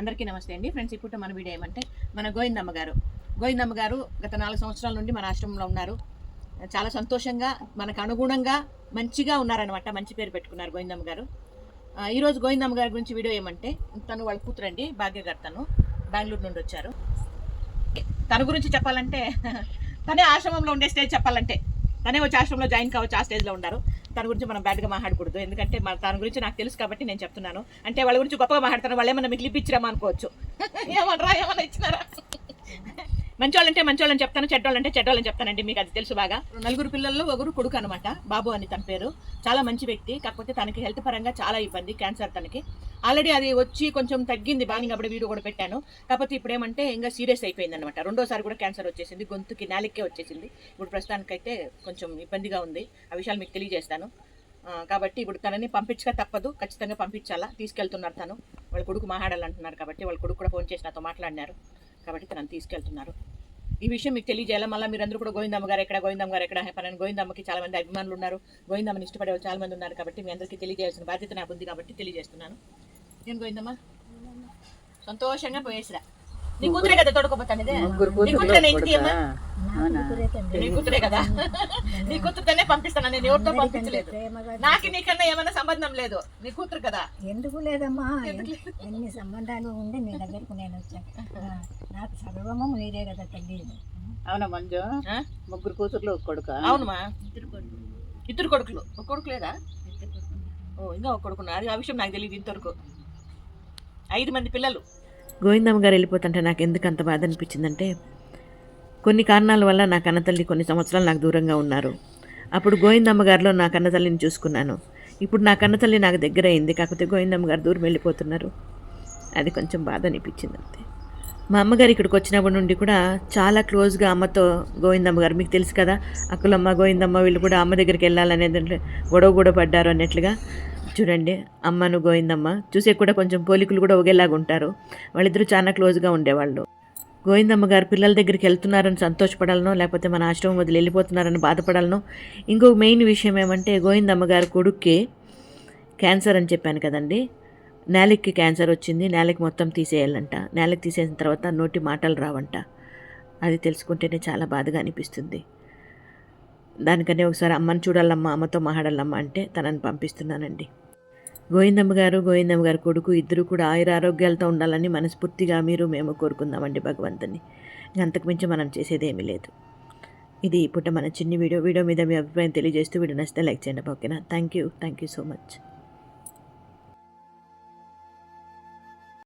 అందరికీ నమస్తే అండి. ఫ్రెండ్స్ ఇప్పుడు మన వీడియో ఏమంటే మన గోవిందమ్మ గారు. గోవిందమ్మ గారు గత నాలుగు సంవత్సరాల నుండి మన ఆశ్రమంలో ఉన్నారు. చాలా సంతోషంగా మనకు అనుగుణంగా మంచిగా ఉన్నారనమాట మంచి పేరు పెట్టుకున్నారు గోవిందమ్మ గారు. ఈరోజు గోవిందమ్మ గారి గురించి వీడియో ఏమంటే తను వాళ్ళ కూతురండి భాగ్య గారు తను బెంగళూరు నుండి వచ్చారు. తన గురించి చెప్పాలంటే తనే ఆశ్రమంలో ఉండే స్టేజ్ చెప్పాలంటే. తనే వచ్చి ఆశ్రమంలో జాయిన్ కావచ్చు ఆ స్టేజ్లో ఉన్నారు. తన గురించి మనం బ్యాడ్గా మాట్లాడకూడదు. ఎందుకంటే మన తన గురించి నాకు తెలుసు కాబట్టి నేను చెప్తున్నాను. అంటే వాళ్ళ గురించి గొప్పగా మాట్లాడతాను వాళ్ళు ఏమన్నా మీకు లిప్ ఇచ్చిరామా అనుకోవచ్చు. ఏమనరా ఏమన్నా ఇచ్చినారా? మంచోళ్ళంటే మంచోళ్ళని చెప్తాను చెడ్డోళ్ళంటే చెడ్డోళ్ళని చెప్తానండి. మీకు అది తెలుసు బాగా. నలుగురు పిల్లల్లో ఒకరు కొడుకు అనమాట బాబు అని తన పేరు. చాలా మంచి వ్యక్తి. కాకపోతే తనకి హెల్త్ పరంగా చాలా ఇబ్బంది క్యాన్సర్ తనకి. ఆల్రెడీ అది వచ్చి కొంచెం తగ్గింది బాగా అప్పుడు వీడియో కూడా పెట్టాను. కాకపోతే ఇప్పుడు ఏమంటే ఇంకా సీరియస్ అయిపోయింది అనమాట రెండోసారి కూడా క్యాన్సర్ వచ్చేసింది గొంతుకి నాలికే వచ్చేసింది. ఇప్పుడు ప్రస్తుతానికైతే కొంచెం ఇబ్బందిగా ఉంది. ఆ విషయాలు మీకు తెలియజేస్తాను. కాబట్టి ఇప్పుడు తనని పంపించక తప్పదు. ఖచ్చితంగా పంపించాలా? తీసుకెళ్తున్నారు తను. వాళ్ళ కొడుకు మాట్లాడాలంటున్నారు కాబట్టి వాళ్ళ కొడుకు కూడా ఫోన్ చేసి నాతో మాట్లాడినారు. కాబట్టి తనని తీసుకెళ్తున్నారు. ఈ విషయం మీకు తెలియజేయాలి? మళ్ళీ మీరందరూ కూడా గోవిందమ్మ గారు ఎక్కడ? గోవిందమ్మ గారు ఎక్కడ? పని గోవిందమ్మకి చాలా మంది అభిమానులు ఉన్నారు. గోవిందమ్మని ఇష్టపడే వాళ్ళు చాలా మంది ఉన్నారు కాబట్టి మీ అందరికీ తెలియజేయాల్సిన బాధ్యత నాకు ఉంది కాబట్టి తెలియజేస్తున్నాను. నేను గోవిందమ్మ సంతోషంగా పోయేసిరా నీ కూతురే కదా తోడుకోపోతాను ఇదే నీ కూతురే ఇంటికి అమ్మా నీ కూతురే కదా నీ కూతురుతోనే పంపిస్తాను నేను ఎవరితో పంపించలేదు నాకు నీకన్నా ఏమైనా సంబంధం లేదు నీ కూతురు కదా ఎందుకు లేదమ్మా ఎన్ని సంబంధాలు ఉండి మీ దగ్గరకు నేను వచ్చాను నాకు సర్వము మీరే కదా తల్లి అవునా మంజు? ముగ్గురు కూతుర్లు కొడుక అవునమ్మా ఇద్దరు కొడుకులు ఒక కొడుకు లేదా ఓ ఇంకా ఒక కొడుకు ఉన్నారు. ఆ విషయం నాకు తెలియదు ఇంతవరకు ఐదు మంది పిల్లలు. గోవిందమ్మ గారు వెళ్ళిపోతుంటే నాకు ఎందుకు అంత బాధ అనిపించిందంటే కొన్ని కారణాల వల్ల నా కన్నతల్లి కొన్ని సంవత్సరాలు నాకు దూరంగా ఉన్నారు. అప్పుడు గోవిందమ్మ గారిలో నా కన్నతల్లిని చూసుకున్నాను. ఇప్పుడు నా కన్నతల్లి నాకు దగ్గర అయింది కాకపోతే గోవిందమ్మ గారు దూరం వెళ్ళిపోతున్నారు. అది కొంచెం బాధ అనిపించింది అంతే. మా అమ్మగారు ఇక్కడికి వచ్చినప్పటి నుండి కూడా చాలా క్లోజ్గా అమ్మతో గోవిందమ్మ గారు మీకు తెలుసు కదా అక్కలమ్మ గోవిందమ్మ వీళ్ళు కూడా అమ్మ దగ్గరికి వెళ్ళాలనేది గొడవ గొడవ పడ్డారు అన్నట్లుగా. చూడండి అమ్మను గోవిందమ్మ. చూసే కూడా కొంచెం పోలికలు కూడా ఒకేలాగా ఉంటారు. వాళ్ళిద్దరూ చాలా క్లోజ్గా ఉండేవాళ్ళు. గోవిందమ్మ గారు పిల్లల దగ్గరికి వెళ్తున్నారని సంతోషపడాలనో లేకపోతే మన ఆశ్రమం వదిలి వెళ్ళిపోతున్నారని బాధపడాలనో ఇంకొక మెయిన్ విషయం ఏమంటే గోవిందమ్మ గారు కొడుక్కి క్యాన్సర్ అని చెప్పాను కదండి. నేలకి క్యాన్సర్ వచ్చింది నేలకి మొత్తం తీసేయాలంట. నేలకి తీసేసిన తర్వాత నోటి మాటలు రావంట. అది తెలుసుకుంటేనే చాలా బాధగా అనిపిస్తుంది. దానికనే ఒకసారి అమ్మని చూడాలమ్మా అమ్మతో మాట్లాడాలమ్మా అంటే తనని పంపిస్తున్నానండి. గోవిందమ్మ గారు గోవిందమ్మ గారు కొడుకు ఇద్దరు కూడా ఆయుర ఆరోగ్యాలతో ఉండాలని మనస్ఫూర్తిగా మీరు మేము కోరుకుందామండి భగవంతుని అంతకుమించి మనం చేసేదేమీ లేదు. ఇది ఇప్పుడు మన చిన్ని వీడియో. వీడియో మీద మీ అభిప్రాయం తెలియజేస్తూ వీడియో నచ్చితే లైక్ చేయండి. ఓకేనా? Thank you thank you so much.